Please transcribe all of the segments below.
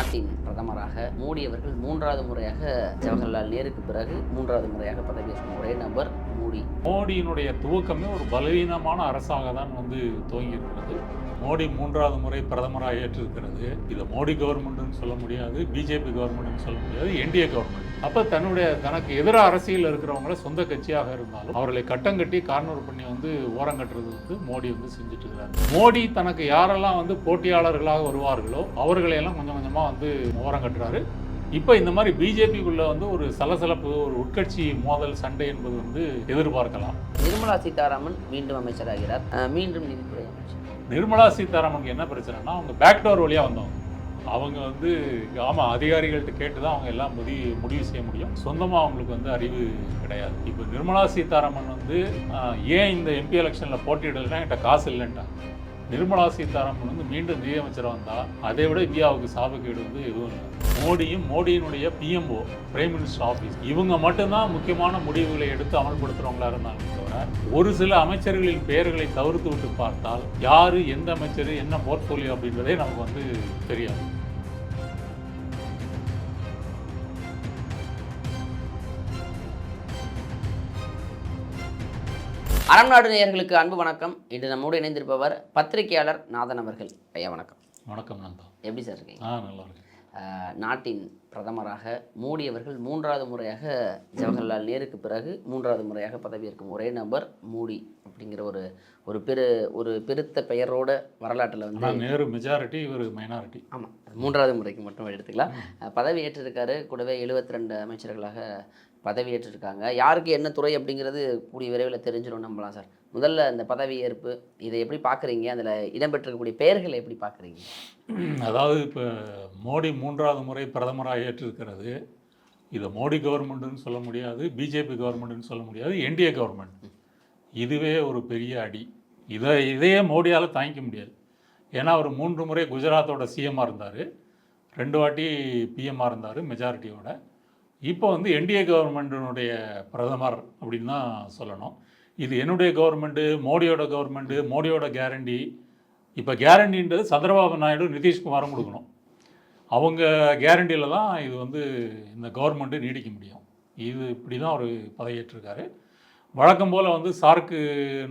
நாட்டின் பிரதமராக மோடி அவர்கள் மூன்றாவது முறையாக ஜவஹர்லால் நேருக்கு பிறகு மூன்றாவது முறையாக பதவியேற்கும் ஒரே நபர் மோடி. மோடியினுடைய துவக்கமே ஒரு பலவீனமான அரசாக தான் வந்து துவங்கி இருக்கிறது மோடி மூன்றாவது முறை பிரதமராக ஏற்றிருக்கிறது. இதை மோடி கவர்மெண்ட்னு சொல்ல முடியாது பிஜேபி கவர்மெண்ட்னு சொல்ல முடியாது என்டிஏ கவர்மெண்ட் அப்போ தன்னுடைய தனக்கு எதிராக அரசியல் இருக்கிறவங்கள சொந்த கட்சியாக இருந்தாலும் அவர்களை கட்டம் கட்டி கார்னர் பண்ணி வந்து ஓரம் கட்டுறது வந்து மோடி வந்து செஞ்சுட்டு இருக்கிறார் மோடி தனக்கு யாரெல்லாம் வந்து போட்டியாளர்களாக வருவார்களோ அவர்களையெல்லாம் கொஞ்சம் கொஞ்சமாக வந்து ஓரம் கட்டுறாரு. இப்போ இந்த மாதிரி பிஜேபிக்குள்ள வந்து ஒரு சலசலப்பு ஒரு உட்கட்சி மோதல் சண்டை என்பது வந்து எதிர்பார்க்கலாம். நிர்மலா சீதாராமன் மீண்டும் அமைச்சராகிறார். மீண்டும் நிதித்துறை அமைச்சர். நிர்மலா சீதாராமனுக்கு என்ன பிரச்சனைனா அவங்க பேக்டோர் வழியாக வந்தவங்க. அவங்க வந்து ஆமாம் அதிகாரிகள்கிட்ட கேட்டு தான் அவங்க எல்லாம் முடிவு முடிவு செய்ய முடியும். சொந்தமாக அவங்களுக்கு வந்து அறிவு கிடையாது. இப்போ நிர்மலா சீதாராமன் வந்து ஏன் இந்த எம்பி எலெக்ஷனில் போட்டியிடலைன்னா என்கிட்ட காசு இல்லைன்ட்டாங்க நிர்மலா சீதாராமன் வந்து மீண்டும் நிதியமைச்சராக வந்தால் அதை விட இந்தியாவுக்கு சாபக்கேடு வந்து எதுவும் இல்லை. மோடியும் மோடியினுடைய பிஎம்ஓ பிரைம் மினிஸ்டர் ஆஃபீஸ் இவங்க மட்டும்தான் முக்கியமான முடிவுகளை எடுத்து அமல்படுத்துகிறவங்களா இருந்தாங்க தவிர ஒரு சில அமைச்சர்களின் பெயர்களை தவிர்த்து விட்டு பார்த்தால் யார் எந்த அமைச்சர் என்ன போர்ட்ஃபோலியோ அப்படின்றதே நமக்கு வந்து தெரியாது. அறம் நாடு நேயர்களுக்கு அன்பு வணக்கம். இன்று நம்மோடு இணைந்திருப்பவர் பத்திரிகையாளர் நாதன் அவர்கள். ஐயா வணக்கம். வணக்கம் நந்தா எப்படி சார் இருக்கீங்க? ஆ நல்லா நாட்டின் பிரதமராக மோடி அவர்கள் மூன்றாவது முறையாக ஜவஹர்லால் நேருக்கு பிறகு மூன்றாவது முறையாக பதவியேற்கும் ஒரே நபர் மோடி அப்படிங்கிற ஒரு ஒரு பெரு ஒரு பெருத்த பெயரோட வரலாற்றில் வந்து நேரு மெஜாரிட்டி இவர் மைனாரிட்டி ஆமாம் மூன்றாவது முறைக்கு மட்டும் எடுத்துக்கலாம். பதவி ஏற்றிருக்காரு. கூடவே 72 ரெண்டு அமைச்சர்களாக பதவியேற்றிருக்காங்க. யாருக்கு என்ன துறை அப்படிங்கிறது கூடிய விரைவில் தெரிஞ்சிடும் நம்பலாம் சார். முதல்ல இந்த பதவியேற்பு இதை எப்படி பார்க்குறீங்க? அதில் இடம்பெற்றிருக்கக்கூடிய பெயர்களை எப்படி பார்க்குறீங்க? அதாவது இப்போ மோடி மூன்றாவது முறை பிரதமராக ஏற்றிருக்கிறது. இதை மோடி கவர்மெண்ட்டுன்னு சொல்ல முடியாது பிஜேபி கவர்மெண்ட்டுன்னு சொல்ல முடியாது என்டிஏ கவர்மெண்ட். இதுவே ஒரு பெரிய அடி. இதை இதையே மோடியால் தாங்கிக்க முடியாது. ஏன்னா அவர் மூன்று முறை குஜராத்தோட சிஎம்மாக இருந்தார். ரெண்டு வாட்டி பிஎம்மாக இருந்தார் மெஜாரிட்டியோட இப்போ வந்து என்டிஏ கவர்மெண்ட்டினுடைய பிரதமர் அப்படின்னு தான் சொல்லணும். இது என்னுடைய கவர்மெண்ட்டு மோடியோட கவர்மெண்ட்டு மோடியோட கேரண்டி இப்போ கேரண்டின்றது சந்திரபாபு நாயுடு நிதிஷ்குமாரும் கொடுக்கணும். அவங்க கேரண்டியில் தான் இது வந்து இந்த கவர்மெண்ட்டு நீடிக்க முடியும். இது இப்படி தான் அவர் பதவியேற்றிருக்காரு. வழக்கம் போல் வந்து சார்க்கு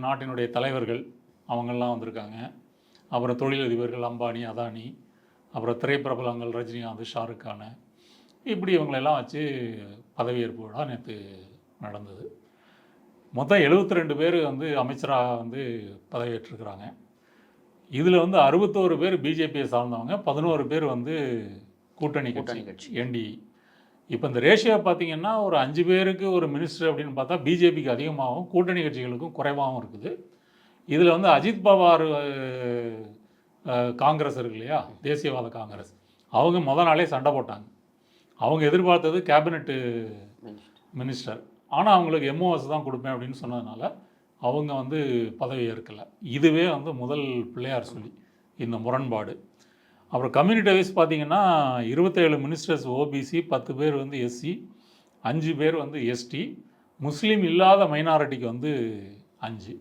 நாட்டினுடைய தலைவர்கள் அவங்கெல்லாம் வந்திருக்காங்க. அப்புறம் தொழிலதிபர்கள் அம்பானி அதானி அப்புறம் திரைப்பிரபலங்கள் ரஜினிகாந்த் ஷாருக்கான இப்படி இவங்களெல்லாம் வச்சு பதவியேற்பு விழா நேற்று நடந்தது. மொத்தம் 72 ரெண்டு பேர் வந்து அமைச்சராக வந்து பதவியேற்றிருக்கிறாங்க. இதில் வந்து அறுபத்தோரு பேர் பிஜேபியை சார்ந்தவங்க பதினோரு பேர் வந்து கூட்டணி கூட்டணி கட்சி. என்டி இப்போ இந்த ரேஷியோ பார்த்தீங்கன்னா ஒரு அஞ்சு பேருக்கு ஒரு மினிஸ்டர் அப்படின்னு பார்த்தா பிஜேபிக்கு அதிகமாகவும் கூட்டணி கட்சிகளுக்கும் குறைவாகவும் இருக்குது. இதில் வந்து அஜித் பவார் காங்கிரஸ் இருக்கு இல்லையா? தேசியவாத காங்கிரஸ். அவங்க முத நாளே சண்டை போட்டாங்க. அவங்க எதிர்பார்த்தது கேபினெட்டு மினிஸ்டர். ஆனால் அவங்களுக்கு எம்ஓஎஸ் தான் கொடுப்பேன் அப்படின்னு சொன்னதுனால அவங்க வந்து பதவி ஏற்கலை. இதுவே வந்து முதல் பிள்ளையார் சொல்லி இந்த முரண்பாடு. அப்புறம் கம்யூனிட்டி வைஸ் பார்த்தீங்கன்னா இருபத்தேழு மினிஸ்டர்ஸ் ஓபிசி பத்து பேர் வந்து எஸ்சி அஞ்சு பேர் வந்து எஸ்டி முஸ்லீம் இல்லாத மைனாரிட்டிக்கு வந்து அஞ்சு.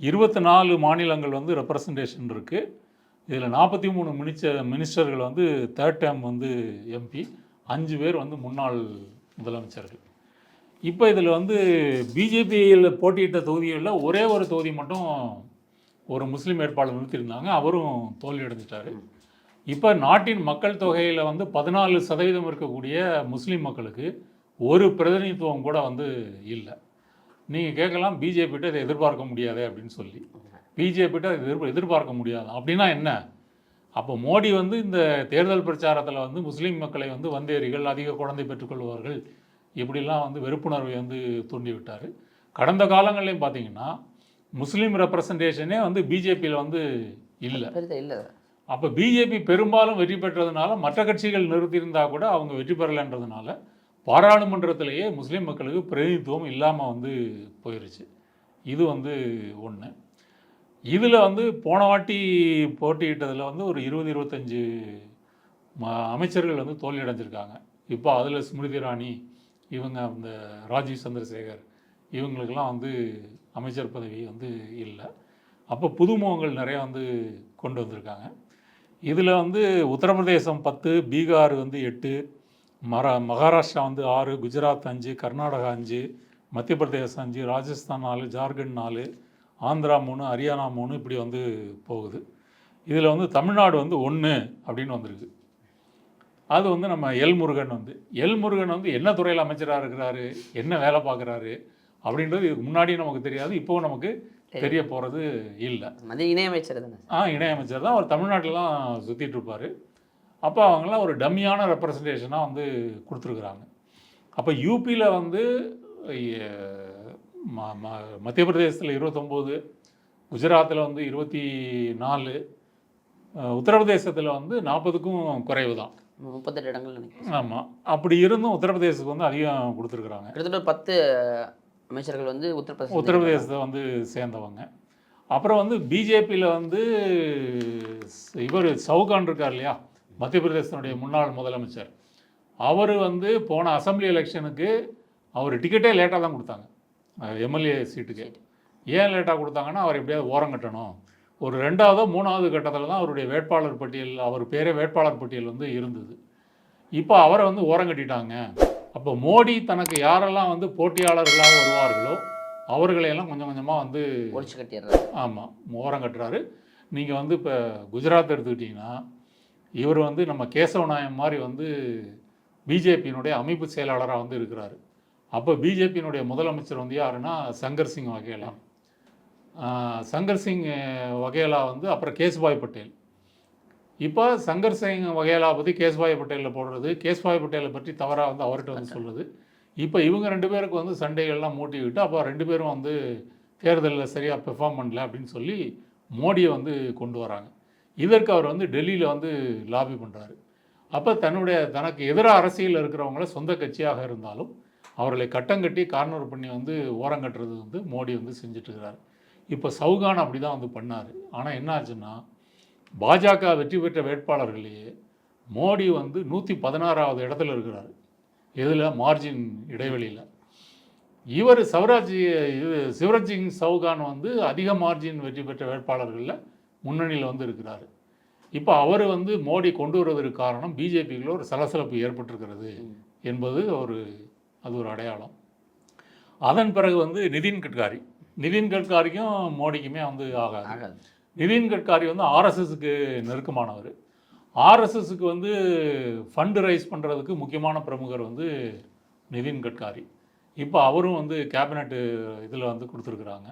இருபத்தி நாலு மாநிலங்கள் வந்து ரெப்ரசன்டேஷன் இருக்குது இதில் நாற்பத்தி மூணு மினிச்ச மினிஸ்டர்கள் வந்து தேர்ட் டேம் வந்து எம்பி அஞ்சு பேர் வந்து முன்னாள் முதலமைச்சர்கள். இப்போ இதில் வந்து பிஜேபியில் போட்டியிட்ட தொகுதிகளில் ஒரே ஒரு தொகுதி மட்டும் ஒரு முஸ்லீம் வேட்பாளர் நிறுத்தியிருந்தாங்க. அவரும் தோல்வியடைஞ்சிட்டாரு இப்போ நாட்டின் மக்கள் தொகையில் வந்து பதினாலு சதவீதம் இருக்கக்கூடிய முஸ்லீம் மக்களுக்கு ஒரு பிரதிநிதித்துவம் கூட வந்து இல்லை. நீங்கள் கேட்கலாம் பிஜேபிகிட்ட இதை எதிர்பார்க்க முடியாதே அப்படின்னு சொல்லி. பிஜேபிகிட்ட அதை எதிர்ப்பு எதிர்பார்க்க முடியாது. அப்படின்னா என்ன? அப்போ மோடி வந்து இந்த தேர்தல் பிரச்சாரத்தில் வந்து முஸ்லீம் மக்களை வந்து வந்தேரிகள் அதிக குழந்தை பெற்றுக்கொள்வார்கள் இப்படிலாம் வந்து வெறுப்புணர்வை வந்து தூண்டி விட்டார் கடந்த காலங்கள்லையும் பார்த்தீங்கன்னா முஸ்லீம் ரெப்ரசன்டேஷனே வந்து பிஜேபியில் வந்து இல்லை. இல்லை. அப்போ பிஜேபி பெரும்பாலும் வெற்றி பெற்றதுனால மற்ற கட்சிகள் நிறுத்தியிருந்தா கூட அவங்க வெற்றி பெறலைன்றதுனால பாராளுமன்றத்திலேயே முஸ்லீம் மக்களுக்கு பிரதிநிதித்துவம் இல்லாமல் வந்து போயிருச்சு. இது வந்து ஒன்று இதில் வந்து போன வாட்டி போட்டியிட்டதில் வந்து ஒரு இருபது இருபத்தஞ்சு ம- அமைச்சர்கள் வந்து தோல்வி அடைஞ்சிருக்காங்க இப்போ அதில் ஸ்மிருதி இராணி இவங்க அந்த ராஜீவ் சந்திரசேகர் இவங்களுக்கெல்லாம் வந்து அமைச்சர் பதவி வந்து இல்லை. அப்போ புதுமுகங்கள் நிறையா வந்து கொண்டு வந்திருக்காங்க. இதில் வந்து உத்தரப்பிரதேசம் பத்து பீகார் வந்து எட்டு மரா மகாராஷ்டிரா வந்து ஆறு குஜராத் அஞ்சு கர்நாடகா அஞ்சு மத்திய பிரதேசம் அஞ்சு ராஜஸ்தான் நாலு ஜார்க்கண்ட் நாலு ஆந்திரா மூணு ஹரியானா மூணு இப்படி வந்து போகுது. இதில் வந்து தமிழ்நாடு வந்து ஒன்று அப்படின்னு வந்திருக்கு. அது வந்து நம்ம எல் முருகன் வந்து எல் முருகன் வந்து என்ன துறையில் அமைச்சராக இருக்கிறாரு என்ன வேலை பார்க்குறாரு அப்படின்றது இதுக்கு முன்னாடியும் நமக்கு தெரியாது இப்போவும் நமக்கு தெரிய போகிறது இல்லை. இணையமைச்சர் தானே ஆ இணையமைச்சர் தான் அவர் தமிழ்நாட்டிலாம் சுற்றிட்டு இருப்பார். அப்போ அவங்களாம் ஒரு டம்மியான ரெப்ரசன்டேஷனாக வந்து கொடுத்துருக்குறாங்க. அப்போ யூபியில் வந்து மத்திய பிரதேசத்தில் இருபத்தொம்போது குஜராத்தில் வந்து இருபத்தி நாலு உத்தரப்பிரதேசத்தில் வந்து நாற்பதுக்கும் குறைவு தான் முப்பத்தெட்டு இடங்கள் நினைக்கிறேன். ஆமாம் அப்படி இருந்தும் உத்தரப்பிரதேசத்துக்கு வந்து அதிகம் கொடுத்துருக்குறாங்க. கிட்டத்தட்ட பத்து அமைச்சர்கள் வந்து உத்தரப்பிரதேச உத்தரப்பிரதேசத்தை வந்து சேர்ந்தவங்க. அப்புறம் வந்து பிஜேபியில் வந்து இவர் சவுகான் இருக்கார் இல்லையா? மத்திய பிரதேசத்தினுடைய முன்னாள் முதலமைச்சர். அவர் வந்து போன அசெம்பிளி எலெக்ஷனுக்கு அவர் டிக்கெட்டே லேட்டாக தான் கொடுத்தாங்க. எம்எல்ஏ சீட்டுக்கு. ஏன் லேட்டாக கொடுத்தாங்கன்னா அவர் எப்படியாவது ஓரம் கட்டணும். ஒரு ரெண்டாவதோ மூணாவது கட்டத்தில் தான் அவருடைய வேட்பாளர் பட்டியல் அவர் பேரே வேட்பாளர் பட்டியல் வந்து இருந்தது. இப்போ அவரை வந்து ஓரம் கட்டிட்டாங்க. அப்போ மோடி தனக்கு யாரெல்லாம் வந்து போட்டியாளர்களாக வருவார்களோ அவர்களையெல்லாம் கொஞ்சம் கொஞ்சமாக வந்து ஒழிச்சு கட்டிடுறாரு. ஆமாம் ஓரம் கட்டுறாரு. நீங்கள் வந்து இப்போ குஜராத் எடுத்துக்கிட்டிங்கன்னா இவர் வந்து நம்ம கேசவ நாயம் மாதிரி வந்து பிஜேபியினுடைய அமைப்பு செயலாளராக வந்து இருக்கிறாரு. அப்போ பிஜேபியினுடைய முதலமைச்சர் வந்து யாருன்னா சங்கர் சிங் வகேலா. சங்கர் சிங் வகேலா வந்து அப்புறம் கேசுபாய் பட்டேல். இப்போ சங்கர் சிங் வகேலா பற்றி கேசுபாய் பட்டேலில் போடுறது கேசுபாய் பட்டேலை பற்றி தவறாக வந்து அவர்கிட்ட வந்து சொல்லுது இப்போ இவங்க ரெண்டு பேருக்கு வந்து சண்டைகள்லாம் மூட்டிக்கிட்டு அப்போ ரெண்டு பேரும் வந்து தேர்தலில் சரியாக பெர்ஃபார்ம் பண்ணல அப்படின்னு சொல்லி மோடியை வந்து கொண்டு வராங்க. இதற்கு அவர் வந்து டெல்லியில் வந்து லாபி பண்ணுறாரு அப்போ தன்னுடைய தனக்கு எதிராக அரசியல் இருக்கிறவங்கள சொந்த கட்சியாக இருந்தாலும் அவர்களை கட்டங்கட்டி கார்னர் பண்ணி வந்து ஓரங்கட்டுறது வந்து மோடி வந்து செஞ்சுட்டு இருக்கிறார் இப்போ சவுகான் அப்படி தான் வந்து பண்ணார். ஆனால் என்ன ஆச்சுன்னா பாஜக வெற்றி பெற்ற வேட்பாளர்களையே மோடி வந்து நூற்றி பதினாறாவது இடத்துல இருக்கிறார். இதில் மார்ஜின் இடைவெளியில். இவர் சவராஜ் இது சிவராஜ் சிங் சவுகான் வந்து அதிக மார்ஜின் வெற்றி பெற்ற வேட்பாளர்களில் முன்னணியில் வந்து இருக்கிறார். இப்போ அவர் வந்து மோடி கொண்டு வருவதற்கு காரணம் பிஜேபிக்குள்ள ஒரு சலசலப்பு ஏற்பட்டிருக்கிறது என்பது ஒரு அது ஒரு அடையாளம். அதன் பிறகு வந்து நிதின் கட்காரி. நிதின் கட்காரிக்கும் மோடிக்குமே வந்து ஆகாது. நிதின் கட்காரி வந்து ஆர்எஸ்எஸ்க்கு நெருக்கமானவர். ஆர்எஸ்எஸ்க்கு வந்து ஃபண்டு ரைஸ் பண்ணுறதுக்கு முக்கியமான பிரமுகர் வந்து நிதின் கட்காரி. இப்போ அவரும் வந்து கேபினட்டு இதில் வந்து கொடுத்துருக்குறாங்க.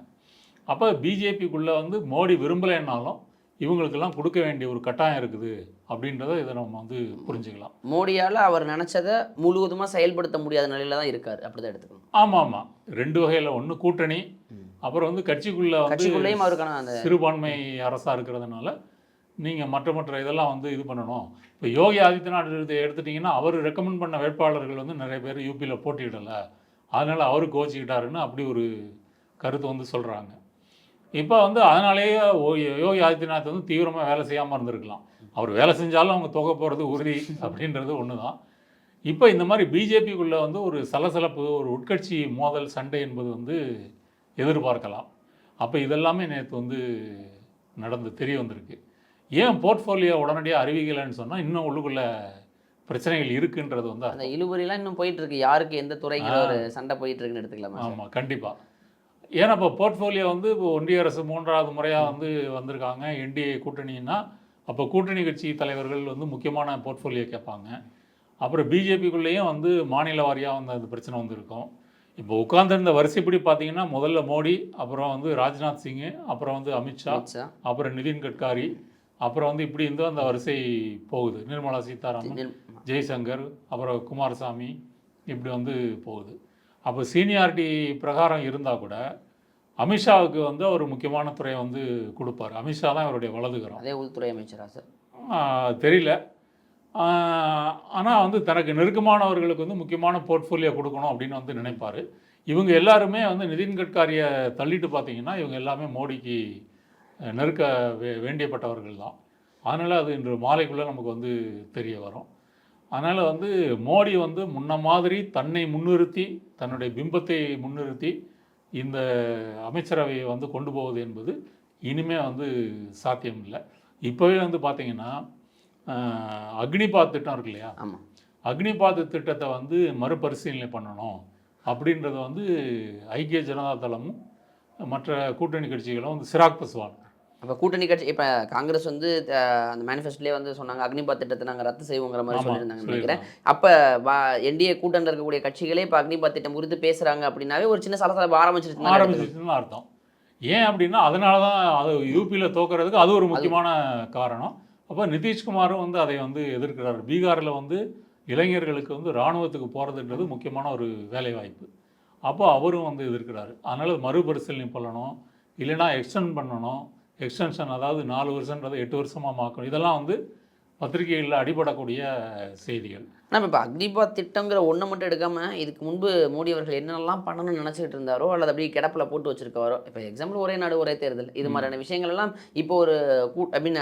அப்போ பிஜேபிக்குள்ளே வந்து மோடி விரும்பலைன்னாலும் இவங்களுக்கெல்லாம் கொடுக்க வேண்டிய ஒரு கட்டாயம் இருக்குது. அப்படின்றத இதை நம்ம வந்து புரிஞ்சுக்கலாம். மோடியால அவர் நினைச்சதை முழுவதுமா செயல்படுத்த முடியாத நிலையில தான் இருக்காரு. அப்படிதான் எடுத்துக்கணும். ஆமாம் ஆமாம் ரெண்டு வகையில் ஒன்று கூட்டணி அப்புறம் வந்து கட்சிக்குள்ளே வந்து கட்சிக்குள்ளேயும் அவருக்கான அந்த சிறுபான்மை அரசாக இருக்கிறதுனால நீங்கள் மற்ற மற்ற இதெல்லாம் வந்து இது பண்ணணும். இப்போ யோகி ஆதித்யநாத் எடுத்து எடுத்துட்டிங்கன்னா அவர் ரெக்கமெண்ட் பண்ண வேட்பாளர்கள் வந்து நிறைய பேர் யூபியில் போட்டியிடலை. அதனால் அவர் கோச்சிக்கிட்டாருன்னு அப்படி ஒரு கருத்து வந்து சொல்கிறாங்க இப்போ வந்து அதனாலேயே யோகி ஆதித்யநாத் வந்து தீவிரமாக வேலை செய்யாமல் இருந்திருக்கலாம். அவர் வேலை செஞ்சாலும் அவங்க தொகை போகிறது உறுதி அப்படின்றது ஒன்று தான் இப்போ இந்த மாதிரி பிஜேபிக்குள்ளே வந்து ஒரு சலசலப்பு ஒரு உட்கட்சி மோதல் சண்டை என்பது வந்து எதிர்பார்க்கலாம். அப்போ இதெல்லாமே நேற்று வந்து நடந்து தெரிய வந்திருக்கு. ஏன் போர்ட்ஃபோலியோ உடனடியாக அறிவிக்கலைன்னு சொன்னால் இன்னும் உள்ளுக்குள்ள பிரச்சனைகள் இருக்குன்றது வந்து அந்த இழுபறிலாம் இன்னும் போயிட்டு இருக்கு யாருக்கு எந்த துறைங்கிற ஒரு சண்டை போயிட்டு இருக்குன்னு எடுத்துக்கலாமா சார்? ஆமாம் கண்டிப்பாக ஏன்னா இப்போ போர்ட்ஃபோலியோ வந்து இப்போ ஒன்றிய அரசு மூன்றாவது முறையாக வந்து வந்திருக்காங்க. என்டிஏ கூட்டணின்னா அப்போ கூட்டணி கட்சி தலைவர்கள் வந்து முக்கியமான போர்ட்ஃபோலியோ கேட்பாங்க. அப்புறம் பிஜேபிக்குள்ளேயும் வந்து மாநில வாரியாக வந்து அந்த பிரச்சனை வந்திருக்கும். இப்போ உட்கார்ந்திருந்த வரிசைப்படி பார்த்தீங்கன்னா முதல்ல மோடி அப்புறம் வந்து ராஜ்நாத் சிங்கு அப்புறம் வந்து அமித்ஷா அப்புறம் நிதின் கட்காரி அப்புறம் வந்து இப்படி இருந்து அந்த வரிசை போகுது. நிர்மலா சீதாராமன் ஜெய்சங்கர் அப்புறம் குமாரசாமி இப்படி வந்து போகுது. அப்போ சீனியாரிட்டி பிரகாரம் இருந்தால் கூட அமித்ஷாவுக்கு வந்து அவர் முக்கியமான துறையை வந்து கொடுப்பார். அமித்ஷா தான் அவருடைய வலதுகரம். அதே உள்துறை அமைச்சரா சார்? தெரியல. ஆனால் வந்து தனக்கு நெருக்கமானவர்களுக்கு வந்து முக்கியமான போர்ட்ஃபோலியோ கொடுக்கணும் அப்படின்னு வந்து நினைப்பார். இவங்க எல்லாருமே வந்து நிதின் கட்காரியை தள்ளிட்டு பார்த்தீங்கன்னா இவங்க எல்லாமே மோடிக்கு நெருக்க வே வேண்டியப்பட்டவர்கள் தான். அதனால் அது இன்று மாலைக்குள்ளே நமக்கு வந்து தெரிய வரும். அதனால் வந்து மோடி வந்து முன்ன மாதிரி தன்னை முன்னிறுத்தி தன்னுடைய பிம்பத்தை முன்னிறுத்தி இந்த அமைச்சரவையை வந்து கொண்டு போவது என்பது இனிமே வந்து சாத்தியம் இல்லை இப்போவே வந்து பார்த்தீங்கன்னா அக்னிபாத் திட்டம் இருக்கு இல்லையா? அக்னிபாத் திட்டத்தை வந்து மறுபரிசீலனை பண்ணணும் அப்படின்றத வந்து ஐக்கிய ஜனதா தளமும் மற்ற கூட்டணி கட்சிகளும் வந்து சிராக் பஸ்வான் அப்போ கூட்டணி கட்சி இப்போ காங்கிரஸ் வந்து அந்த மேனிஃபெஸ்டோலேயே வந்து சொன்னாங்க அக்னிபாத் திட்டத்தை நாங்கள் ரத்து செய்வோங்கிற மாதிரி சொல்லியிருந்தாங்க. நினைக்கிறேன். அப்போ என்டிஏ கூட்டணியில் இருக்கக்கூடிய கட்சிகளே இப்போ அக்னிபாத் திட்டம் குறித்து பேசுகிறாங்க அப்படின்னாவே ஒரு சின்ன சலசலப்பு ஆரம்பிச்சிருச்சு ஆரம்பிச்சிச்சுன்னு அர்த்தம். ஏன் அப்படின்னா அதனால தான் அது யூபியில் தோக்கறதுக்கு அது ஒரு முக்கியமான காரணம். அப்போ நிதிஷ்குமாரும் வந்து அதை வந்து எதிர்க்கிறார். பீகாரில் வந்து இளைஞர்களுக்கு வந்து இராணுவத்துக்கு போகிறதுன்றது முக்கியமான ஒரு வேலை வாய்ப்பு அப்போ அவரும் வந்து எதிர்க்கிறாரு. அதனால் மறுபரிசீலனை பண்ணணும். இல்லைன்னா எக்ஸ்டெண்ட் பண்ணணும். எக்ஸ்டென்ஷன் அதாவது நாலு வருஷன்றதை எட்டு வருஷமாக மாக்கணும். இதெல்லாம் வந்து பத்திரிகைகளில் அடிபடக்கூடிய செய்திகள். நம்ம இப்போ அக்னிபாத் திட்டங்கிற ஒன்றை மட்டும் எடுக்காம இதுக்கு முன்பு மோடி அவர்கள் என்னென்னலாம் பண்ணணும்னு நினச்சிக்கிட்டு இருந்தாரோ அல்லது அப்படியே கிடப்பில் போட்டு வச்சிருக்காரோ இப்போ எக்ஸாம்பிள் ஒரே நாடு ஒரே தேர்தல். இது மாதிரியான விஷயங்கள் எல்லாம் இப்போ ஒரு கூ ஐ மீன்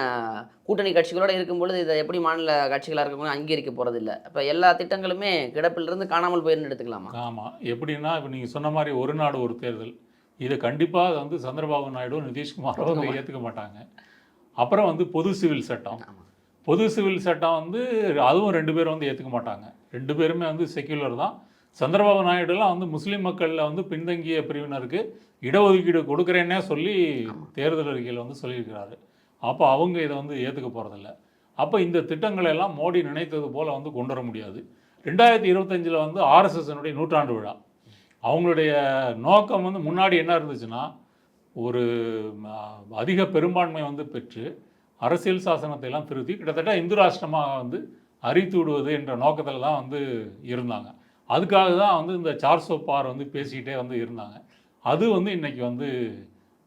கூட்டணி கட்சிகளோட இருக்கும்பொழுது இதை எப்படி மாநில கட்சிகளாக இருக்கவங்க அங்கீகரிக்க போகிறது இல்லை அப்போ எல்லா திட்டங்களுமே கிடப்பிலிருந்து காணாமல் போயிருன்னு எடுத்துக்கலாமா? ஆமாம் எப்படின்னா இப்போ நீங்கள் சொன்ன மாதிரி ஒரு நாடு ஒரு தேர்தல். இதை கண்டிப்பாக வந்து சந்திரபாபு நாயுடு நிதிஷ்குமாரோ ஏற்றுக்க மாட்டாங்க. அப்புறம் வந்து பொது சிவில் சட்டம். பொது சிவில் சட்டம் வந்து அதுவும் ரெண்டு பேரும் வந்து ஏற்றுக்க மாட்டாங்க. ரெண்டு பேருமே வந்து செக்யுலர் தான். சந்திரபாபு நாயுடுலாம் வந்து முஸ்லீம் மக்களில் வந்து பின்தங்கிய பிரிவினருக்கு இடஒதுக்கீடு கொடுக்குறேன்னே சொல்லி தேர்தல் அறிக்கையில் வந்து சொல்லியிருக்கிறாரு. அப்போ அவங்க இதை வந்து ஏற்றுக்க போகிறதில்ல அப்போ இந்த திட்டங்களை எல்லாம் மோடி நினைத்தது போல் வந்து கொண்டு வர முடியாது. ரெண்டாயிரத்தி இருபத்தஞ்சில் வந்து ஆர்எஸ்எஸ்னுடைய நூற்றாண்டு விழா. அவங்களுடைய நோக்கம் வந்து முன்னாடி என்ன இருந்துச்சுன்னா ஒரு அதிக பெரும்பான்மை வந்து பெற்று அரசியல் சாசனத்தை எல்லாம் திருத்தி கிட்டத்தட்ட இந்து ராஷ்டிரமாக வந்து அறித்து விடுவது என்ற நோக்கத்தில் தான் வந்து இருந்தாங்க. அதுக்காக தான் வந்து இந்த சார்சோ பார் வந்து பேசிக்கிட்டே வந்து இருந்தாங்க. அது வந்து இன்றைக்கி வந்து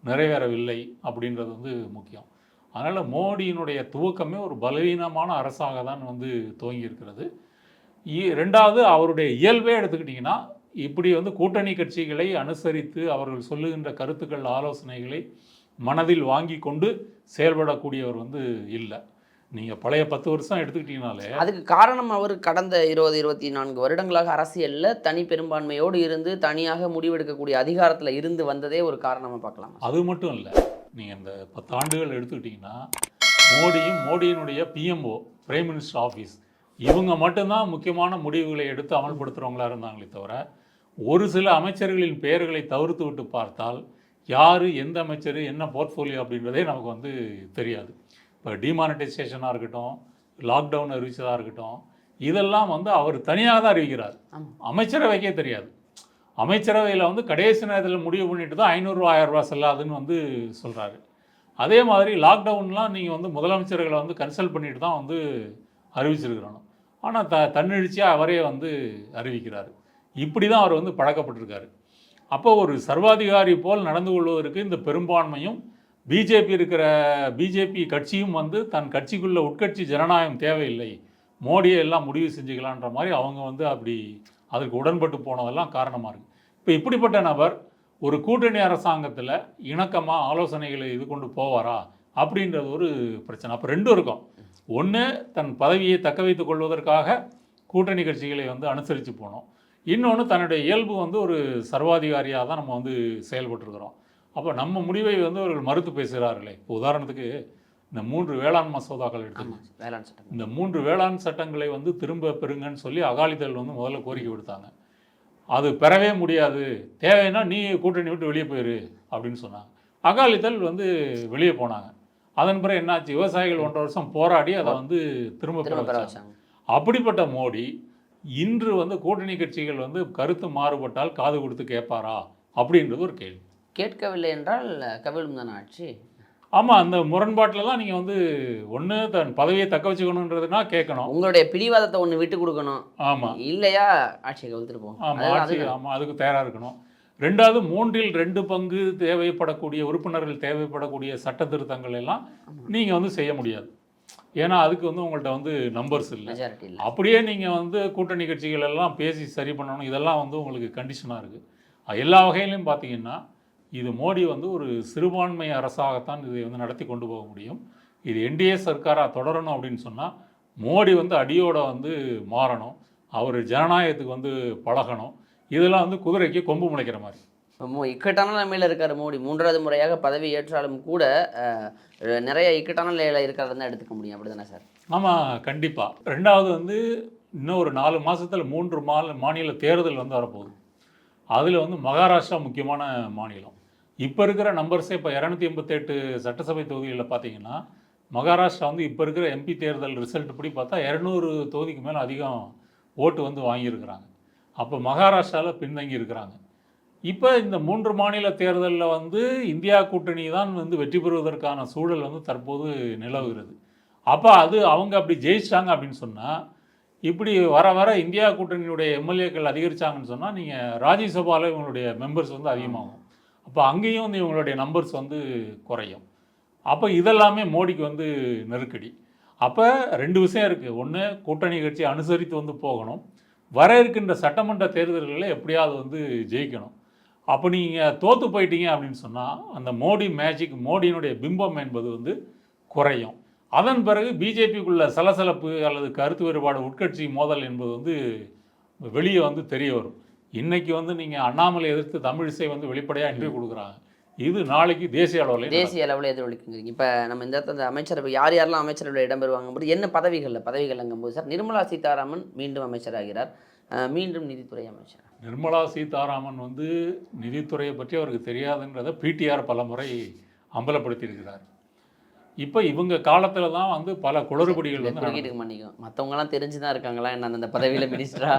நிறைவேறவில்லை அப்படின்றது வந்து முக்கியம். அதனால் மோடியினுடைய துவக்கமே ஒரு பலவீனமான அரசாக தான் வந்து துவங்கி இருக்கிறது இ- ரெண்டாவது அவருடைய இயல்பே எடுத்துக்கிட்டிங்கன்னா இப்படி வந்து கூட்டணி கட்சிகளை அனுசரித்து அவர்கள் சொல்லுகின்ற கருத்துக்கள் ஆலோசனைகளை மனதில் வாங்கி கொண்டு செயல்படக்கூடியவர் வந்து இல்லை. நீங்கள் பழைய பத்து வருஷம் எடுத்துக்கிட்டீங்கனாலே அதுக்கு காரணம் அவர் கடந்த இருபது இருபத்தி நான்கு வருடங்களாக அரசியல்ல தனி பெரும்பான்மையோடு இருந்து தனியாக முடிவெடுக்கக்கூடிய அதிகாரத்துல இருந்து வந்ததே ஒரு காரணமா பார்க்கலாம்? அது மட்டும் இல்லை. நீங்கள் இந்த பத்தாண்டுகள் எடுத்துக்கிட்டிங்கன்னா மோடியும் மோடியினுடைய பிஎம்ஓ பிரைம் மினிஸ்டர் ஆஃபீஸ் இவங்க மட்டும்தான் முக்கியமான முடிவுகளை எடுத்து அமல்படுத்துகிறவங்களா இருந்தாங்களே தவிர ஒரு சில அமைச்சர்களின் பெயர்களை தவிர்த்து விட்டு பார்த்தால் யார் எந்த அமைச்சர் என்ன போர்ட்ஃபோலியோ அப்படின்றதே நமக்கு வந்து தெரியாது. இப்போ டிமானிட்டைசேஷனாக இருக்கட்டும் லாக்டவுன் அறிவிச்சதாக இருக்கட்டும் இதெல்லாம் வந்து அவர் தனியாக தான் அறிவிக்கிறார். அமைச்சரவைக்கே தெரியாது. அமைச்சரவையில் வந்து கடைசி நேரத்தில் முடிவு பண்ணிட்டு தான் ஐநூறுரூவா ஆயிரரூவா செல்லாதுன்னு வந்து சொல்கிறாரு அதே மாதிரி லாக்டவுன்லாம் நீங்கள் வந்து முதலமைச்சர்களை வந்து கன்சல்ட் பண்ணிட்டு தான் வந்து அறிவிச்சிருக்கிறோம் ஆனால் த தன்னெழுச்சியாக அவரே வந்து அறிவிக்கிறார். இப்படி தான் அவர் வந்து பழக்கப்பட்டிருக்காரு. அப்போ ஒரு சர்வாதிகாரி போல் நடந்து கொள்வதற்கு இந்த பெரும்பான்மையும் பிஜேபி இருக்கிற பிஜேபி கட்சியும் வந்து தன் கட்சிக்குள்ள உட்கட்சி ஜனநாயகம் தேவையில்லை மோடியை எல்லாம் முடிவு செஞ்சுக்கலான்ற மாதிரி அவங்க வந்து அப்படி அதற்கு உடன்பட்டு போனதெல்லாம் காரணமாக இருக்குது இப்போ இப்படிப்பட்ட நபர் ஒரு கூட்டணி அரசாங்கத்தில் இணக்கமாக ஆலோசனைகளை இது கொண்டு போவாரா? அப்படின்றது ஒரு பிரச்சனை. அப்போ ரெண்டும் இருக்கும். ஒன்று தன் பதவியை தக்க வைத்துக் கொள்வதற்காக கூட்டணி கட்சிகளை வந்து அனுசரித்து போனோம் இன்னொன்று தன்னுடைய இயல்பு வந்து ஒரு சர்வாதிகாரியாக தான் நம்ம வந்து செயல்பட்டுருக்கிறோம். அப்போ நம்ம முடிவை வந்து அவர்கள் மறுத்து பேசுகிறார்களே இப்போ உதாரணத்துக்கு இந்த மூன்று வேளாண் மசோதாக்கள் எடுத்து ஆமா வேளாண் சட்டம் இந்த மூன்று வேளாண் சட்டங்களை வந்து திரும்ப பெறுங்கன்னு சொல்லி அகாலிதள் வந்து முதல்ல கோரிக்கை விடுத்தாங்க. அது பெறவே முடியாது. தேவைன்னா நீ கூட்டணி விட்டு வெளியே போயிரு அப்படின்னு சொன்னாங்க. அகாலிதள் வந்து வெளியே போனாங்க. அதன் பிறகு என்னாச்சு? விவசாயிகள் ஒன்றரை வருஷம் போராடி அதை வந்து திரும்ப பெற வச்சாங்க. அப்படிப்பட்ட மோடி இன்று வந்து கூட்டணி கட்சிகள் வந்து கருத்து மாறுபட்டால் காது கொடுத்து கேட்பாரா? அப்படின்றது ஒரு கேள்வி. கேட்கவில்லை என்றால் கவிழும் தானே ஆட்சி? ஆமாம் அந்த முரண்பாட்டில் தான் நீங்கள் வந்து ஒன்று தன் பதவியை தக்க வச்சுக்கணுன்றதுனா கேட்கணும். உங்களுடைய பிடிவாதத்தை ஒண்ணு விட்டு கொடுக்கணும். ஆமாம் இல்லையா? ஆட்சியை கவிழ்த்துட்டு போகும் ஆமாம் ஆட்சி. ஆமாம் அதுக்கு தயாராக இருக்கணும். ரெண்டாவது மூன்றில் ரெண்டு பங்கு தேவைப்படக்கூடிய உறுப்பினர்கள் தேவைப்படக்கூடிய சட்ட திருத்தங்கள் எல்லாம் நீங்கள் வந்து செய்ய முடியாது. ஏன்னா அதுக்கு வந்து உங்கள்கிட்ட வந்து நம்பர்ஸ் இல்லை. அப்படியே நீங்கள் வந்து கூட்டணி கட்சிகள் எல்லாம் பேசி சரி பண்ணணும். இதெல்லாம் வந்து உங்களுக்கு கண்டிஷனாக இருக்குது எல்லா வகையிலையும் பார்த்தீங்கன்னா இது மோடி வந்து ஒரு சிறுபான்மை அரசாகத்தான் இதை வந்து நடத்தி கொண்டு போக முடியும். இது என்டிஏ சர்க்காராக தொடரணும் அப்படின்னு சொன்னால் மோடி வந்து அடியோட வந்து மாறணும். அவர் ஜனநாயகத்துக்கு வந்து பழகணும். இதெல்லாம் வந்து குதிரைக்கு கொம்பு முளைக்கிற மாதிரி. இக்கட்டான நிலைமையில் இருக்கார் மோடி. மூன்றாவது முறையாக பதவி ஏற்றாலும் கூட நிறைய இக்கட்டான நிலையில் இருக்கிறத தான் எடுத்துக்க முடியும். அப்படி தானே சார்? ஆமாம் கண்டிப்பாக ரெண்டாவது வந்து இன்னும் ஒரு நாலு மாதத்தில் மூன்று மாநில மாநில தேர்தல் வந்து வரப்போகுது. அதில் வந்து மகாராஷ்டிரா முக்கியமான மாநிலம். இப்போ இருக்கிற நம்பர்ஸே இப்போ இரநூத்தி எண்பத்தெட்டு சட்டசபை தொகுதிகளில் பார்த்தீங்கன்னா மகாராஷ்டிரா வந்து இப்போ இருக்கிற எம்பி தேர்தல் ரிசல்ட் படி பார்த்தா இரநூறு தொகுதிக்கு மேலே அதிகம் ஓட்டு வந்து வாங்கியிருக்கிறாங்க. அப்போ மகாராஷ்டிராவில் பின்தங்கி இருக்கிறாங்க. இப்போ இந்த மூன்று மாநில தேர்தலில் வந்து இந்தியா கூட்டணி தான் வந்து வெற்றி பெறுவதற்கான சூழல் வந்து தற்போது நிலவுகிறது. அப்போ அது அவங்க அப்படி ஜெயிச்சிட்டாங்க அப்படின்னு சொன்னால் இப்படி வர வர இந்தியா கூட்டணியுடைய எம்எல்ஏக்கள் அதிகரிச்சாங்கன்னு சொன்னால் நீங்கள் ராஜ்யசபாவில் இவங்களுடைய மெம்பர்ஸ் வந்து அதிகமாகும். அப்போ அங்கேயும் வந்து இவங்களுடைய நம்பர்ஸ் வந்து குறையும். அப்போ இதெல்லாமே மோடிக்கு வந்து நெருக்கடி. அப்போ ரெண்டு விஷயம் இருக்குது ஒன்று கூட்டணி கட்சி அனுசரித்து வந்து போகணும். வர இருக்கின்ற சட்டமன்ற தேர்தல்களில் எப்படியாவது வந்து ஜெயிக்கணும். அப்போ நீங்கள் தோற்று போயிட்டீங்க அப்படின்னு சொன்னால் அந்த மோடி மேஜிக் மோடியினுடைய பிம்பம் என்பது வந்து குறையும். அதன் பிறகு பிஜேபிக்குள்ள சலசலப்பு அல்லது கருத்து வேறுபாடு உட்கட்சி மோதல் என்பது வந்து வெளியே வந்து தெரிய வரும். இன்னைக்கு வந்து நீங்கள் அண்ணாமலை எதிர்த்து தமிழிசை வந்து வெளிப்படையாக இன்டர்வியூ கொடுக்குறாங்க. இது நாளைக்கு தேசிய அளவில் தேசிய அளவில் எதிரொலிக்குங்கிறீங்க இப்போ நம்ம இந்த இந்த அமைச்சரவை யார் யாரெல்லாம் அமைச்சரவையில் இடம்பெறுவாங்க என்ன பதவிகளில்? பதவிகள் போது சார் நிர்மலா சீதாராமன் மீண்டும் அமைச்சராகிறார். மீண்டும் நிதித்துறை அமைச்சர். நிர்மலா சீதாராமன் வந்து நிதித்துறையை பற்றி அவருக்கு தெரியாதுன்றதை பிடிஆர் பல முறை அம்பலப்படுத்தியிருக்கிறார். இப்போ இவங்க காலத்தில் தான் வந்து பல குளறுபடிகள் வந்து நடந்தது. குறுக்கிட்டு மன்னிக்கும் மற்றவங்கலாம் தெரிஞ்சு தான் இருக்காங்களா? என்ன அந்த பதவியில் மினிஸ்டரா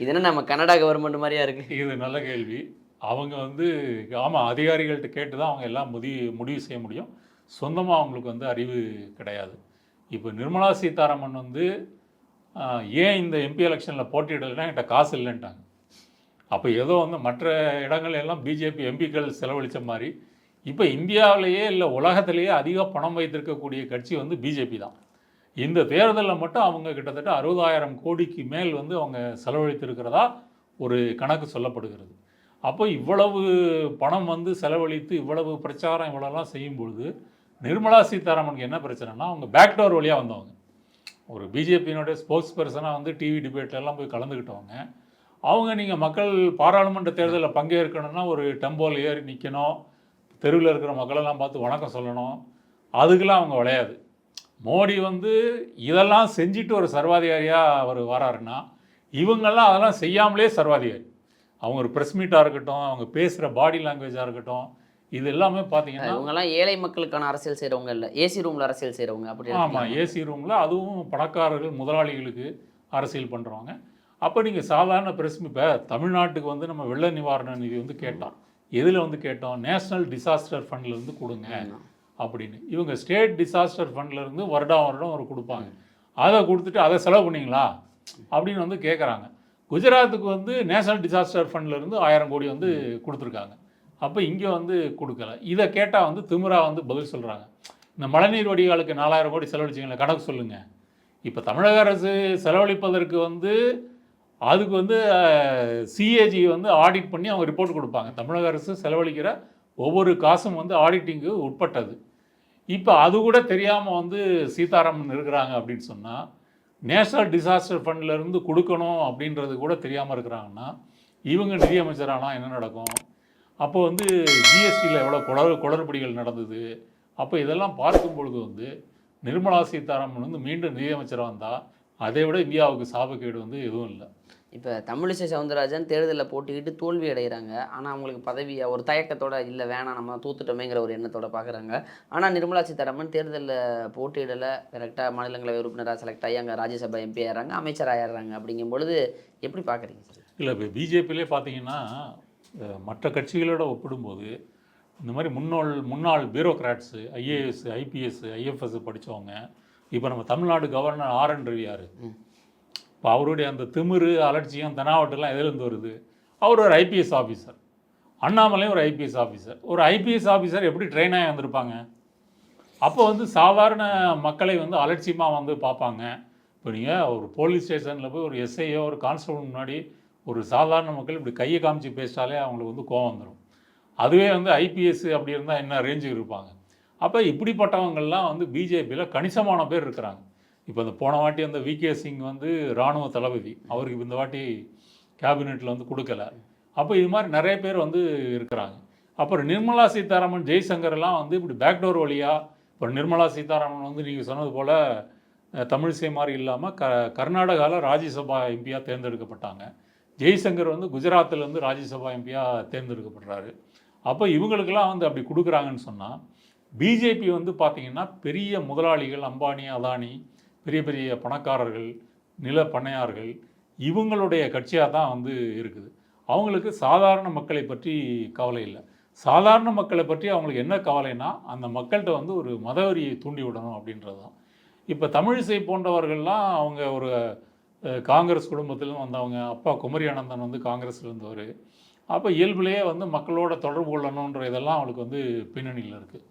இது என்ன நம்ம கனடா கவர்மெண்ட் மாதிரியா இருக்கு? இது நல்ல கேள்வி. அவங்க வந்து ஆமாம் அதிகாரிகள்கிட்ட கேட்டு தான் அவங்க எல்லாம் முடிவு முடிவு செய்ய முடியும். சொந்தமாக அவங்களுக்கு வந்து அறிவு கிடையாது. இப்போ நிர்மலா சீதாராமன் வந்து ஏன் இந்த எம்பி எலெக்ஷனில் போட்டியிடலைன்னா என்கிட்ட காசு இல்லைன்ட்டாங்க. அப்போ ஏதோ வந்து மற்ற இடங்கள் எல்லாம் பிஜேபி எம்பிக்கள் செலவழித்த மாதிரி இப்போ இந்தியாவிலேயே இல்லை உலகத்திலேயே அதிக பணம் வைத்திருக்கக்கூடிய கட்சி வந்து பிஜேபி தான். இந்த தேர்தலில் மட்டும் அவங்க கிட்டத்தட்ட அறுபதாயிரம் கோடிக்கு மேல் வந்து அவங்க செலவழித்திருக்கிறதா ஒரு கணக்கு சொல்லப்படுகிறது. அப்போ இவ்வளவு பணம் வந்து செலவழித்து இவ்வளவு பிரச்சாரம் இவ்வளோலாம் செய்யும்பொழுது நிர்மலா சீதாராமனுக்கு என்ன பிரச்சனைனா அவங்க பேக்டோர் வழியாக வந்தவங்க. ஒரு பிஜேபியினுடைய ஸ்போக்ஸ் பர்சனாக வந்து டிவி டிபேட்லலாம் போய் கலந்துக்கிட்டவங்க அவங்க நீங்கள் மக்கள் பாராளுமன்ற தேர்தலில் பங்கேற்கணும்னா ஒரு டெம்போவில் ஏறி நிற்கணும் தெருவில் இருக்கிற மக்களெல்லாம் பார்த்து வணக்கம் சொல்லணும். அதுக்கெல்லாம் அவங்க விளையாது. மோடி வந்து இதெல்லாம் செஞ்சுட்டு ஒரு சர்வாதிகாரியாக அவர் வராருன்னா இவங்கெல்லாம் அதெல்லாம் செய்யாமலே சர்வாதிகாரி. அவங்க ஒரு ப்ரெஸ் மீட்டாக இருக்கட்டும் அவங்க பேசுகிற பாடி லாங்குவேஜாக இருக்கட்டும் இது எல்லாமே பார்த்தீங்கன்னா இவங்கெல்லாம் ஏழை மக்களுக்கான அரசியல் செய்கிறவங்க இல்லை. ஏசி ரூமில் அரசியல் செய்கிறவங்க அப்படி ஆமாம்? ஏசி ரூமில் அதுவும் பணக்காரர்கள் முதலாளிகளுக்கு அரசியல் பண்ணுறவங்க அப்போ நீங்கள் சாதாரண பிரஸ் இப்போ தமிழ்நாட்டுக்கு வந்து நம்ம வெள்ள நிவாரண நிதி வந்து கேட்டோம். எதில் வந்து கேட்டோம்? நேஷ்னல் டிசாஸ்டர் ஃபண்ட்லேருந்து கொடுங்க. அப்படின்னு. இவங்க ஸ்டேட் டிசாஸ்டர் ஃபண்ட்லேருந்து வருடம் வருடம் ஒரு கொடுப்பாங்க. அதை கொடுத்துட்டு அதை செலவு பண்ணீங்களா? அப்படின்னு வந்து கேட்குறாங்க குஜராத்துக்கு வந்து நேஷனல் டிசாஸ்டர் ஃபண்ட்லேருந்து ஆயிரம் கோடி வந்து கொடுத்துருக்காங்க. அப்போ இங்கே வந்து கொடுக்கல. இதை கேட்டால் வந்து திமிரா வந்து பதில் சொல்கிறாங்க இந்த மழைநீர் வடிகாலுக்கு நாலாயிரம் கோடி செலவழிச்சிங்களே கணக்கு சொல்லுங்கள் இப்போ தமிழக அரசு செலவழிப்பதற்கு வந்து அதுக்கு வந்து சிஏஜி வந்து ஆடிட் பண்ணி அவங்க ரிப்போர்ட் கொடுப்பாங்க. தமிழக அரசு செலவழிக்கிற ஒவ்வொரு காசும் வந்து ஆடிட்டிங்கு உட்பட்டது. இப்போ அது கூட தெரியாமல் வந்து சீதாராமன் இருக்கிறாங்க அப்படின்னு சொன்னால் நேஷனல் டிசாஸ்டர் ஃபண்ட்லேருந்து கொடுக்கணும் அப்படின்றது கூட தெரியாமல் இருக்கிறாங்கன்னா இவங்க நிதியமைச்சரானா என்ன நடக்கும்? அப்போ வந்து ஜிஎஸ்டியில் எவ்வளோ குளறு குளறுபடிகள் நடந்தது? அப்போ இதெல்லாம் பார்க்கும் பொழுது வந்து நிர்மலா சீதாராமன் வந்து மீண்டும் நிதியமைச்சராக வந்தால் அதை விட இந்தியாவுக்கு சாபக்கேடு வந்து எதுவும் இல்லை. இப்போ தமிழிசை சவுந்தரராஜன் தேர்தலில் போட்டிக்கிட்டு தோல்வி அடைகிறாங்க ஆனால் அவங்களுக்கு பதவியை ஒரு தயக்கத்தோட இல்லை வேணாம் நம்ம தூத்துட்டோமேங்கிற ஒரு எண்ணத்தோட பார்க்குறாங்க ஆனால் நிர்மலா சீதாராமன் தேர்தலில் போட்டியிடலை. கரெக்டாக மாநிலங்களவை உறுப்பினராக செலக்ட் ஆகி அங்கே ராஜ்யசபா எம்பி ஆயிடுறாங்க அமைச்சர் ஆயிடுறாங்க அப்படிங்கும் பொழுது எப்படி பார்க்குறீங்க சார்? இல்லை இப்போ பிஜேபியிலே பார்த்தீங்கன்னா மற்ற கட்சிகளோட ஒப்பிடும்போது இந்த மாதிரி முன்னாள் முன்னாள் பியூரோக்ராட்ஸு ஐஏஎஸ் ஐபிஎஸ் ஐஎஃப்எஸ் படித்தவங்க இப்போ நம்ம தமிழ்நாடு கவர்னர் ஆர் என் ரவி யார்? ம். இப்போ அவருடைய அந்த திமிரு அலட்சியம் தெனாவட்டெல்லாம் எதுலேருந்து வருது? அவர் ஒரு ஐபிஎஸ் ஆஃபீஸர் அண்ணாமலையும் ஒரு ஐபிஎஸ் ஆஃபீஸர் ஒரு ஐபிஎஸ் ஆஃபீஸர் எப்படி ட்ரெயின் ஆகி வந்திருப்பாங்க? அப்போ வந்து சாதாரண மக்களை வந்து அலட்சியமாக வந்து பார்ப்பாங்க. இப்போ நீங்கள் ஒரு போலீஸ் ஸ்டேஷனில் போய் ஒரு எஸ்ஐயோ ஒரு கான்ஸ்டபிள் முன்னாடி ஒரு சாதாரண மக்கள் இப்படி கையை காமிச்சு பேசிட்டாலே அவங்களுக்கு வந்து கோவம் வந்துடும் அதுவே வந்து ஐபிஎஸ் அப்படி இருந்தால் என்ன ரேஞ்சுக்கு இருப்பாங்க? அப்போ இப்படிப்பட்டவங்கள்லாம் வந்து பிஜேபியில் கணிசமான பேர் இருக்கிறாங்க. இப்போ இந்த போன வாட்டி அந்த விகே சிங் வந்து இராணுவ தளபதி. அவருக்கு இந்த வாட்டி கேபினெட்டில் வந்து கொடுக்கல. அப்போ இது மாதிரி நிறைய பேர் வந்து இருக்கிறாங்க. அப்புறம் நிர்மலா சீதாராமன் ஜெய்சங்கர்லாம் வந்து இப்படி பேக்டோர் வழியாக இப்போ நிர்மலா சீதாராமன் வந்து நீங்கள் சொன்னது போல் தமிழிசை மாதிரி இல்லாமல் க கர்நாடகாவில் ராஜ்யசபா எம்பியாக தேர்ந்தெடுக்கப்பட்டாங்க. ஜெய்சங்கர் வந்து குஜராத்தில் வந்து ராஜ்யசபா எம்பியாக தேர்ந்தெடுக்கப்படுறாரு. அப்போ இவங்களுக்கெல்லாம் வந்து அப்படி கொடுக்குறாங்கன்னு சொன்னால் பிஜேபி வந்து பார்த்திங்கன்னா பெரிய முதலாளிகள் அம்பானி அதானி பெரிய பெரிய பணக்காரர்கள் நில பண்ணையார்கள் இவங்களுடைய கட்சியாக தான் வந்து இருக்குது. அவங்களுக்கு சாதாரண மக்களை பற்றி கவலை இல்லை. சாதாரண மக்களை பற்றி அவங்களுக்கு என்ன கவலைன்னா அந்த மக்கள்கிட்ட வந்து ஒரு மதவெறியை தூண்டி விடணும் அப்படின்றது தான். இப்போ தமிழிசை போன்றவர்கள்லாம் அவங்க ஒரு காங்கிரஸ் குடும்பத்திலும் வந்தவங்க அப்பா குமரி அனந்தன் வந்து காங்கிரஸில் இருந்தவர். அப்போ இயல்புலேயே வந்து மக்களோட தொடர்பு கொள்ளணுன்ற இதெல்லாம் அவங்களுக்கு வந்து பின்னணியில் இருக்குது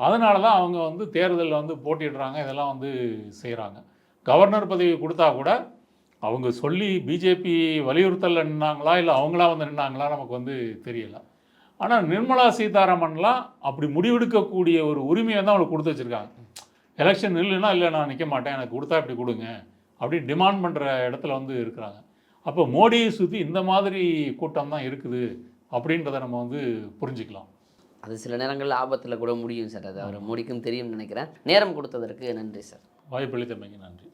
அதனால தான் அவங்க வந்து தேர்தலில் வந்து போட்டிடுறாங்க இதெல்லாம் வந்து செய்கிறாங்க கவர்னர் பதவி கொடுத்தா கூட அவங்க சொல்லி பிஜேபி வலியுறுத்தலில் நின்னாங்களா இல்லை அவங்களா வந்து நின்னாங்களா நமக்கு வந்து தெரியல. ஆனால் நிர்மலா சீதாராமன்லாம் அப்படி முடிவெடுக்கக்கூடிய ஒரு உரிமையை தான் அவங்களுக்கு கொடுத்து வச்சுருக்காங்க. எலெக்ஷன் இல்லைன்னா இல்லை நான் நிற்க மாட்டேன் எனக்கு கொடுத்தா இப்படி கொடுங்க அப்படி டிமாண்ட் பண்ணுற இடத்துல வந்து இருக்கிறாங்க. அப்போ மோடியை சுற்றி இந்த மாதிரி கூட்டம் தான் இருக்குது அப்படின்றத நம்ம வந்து புரிஞ்சுக்கலாம். அது சில நேரங்களில் ஆபத்தில் கூட முடியும் சார். அது அவர் மோடிக்கும் தெரியும்னு நினைக்கிறேன். நேரம் கொடுத்ததற்கு நன்றி சார். வாய்ப்பளித்தமைக்கு நன்றி.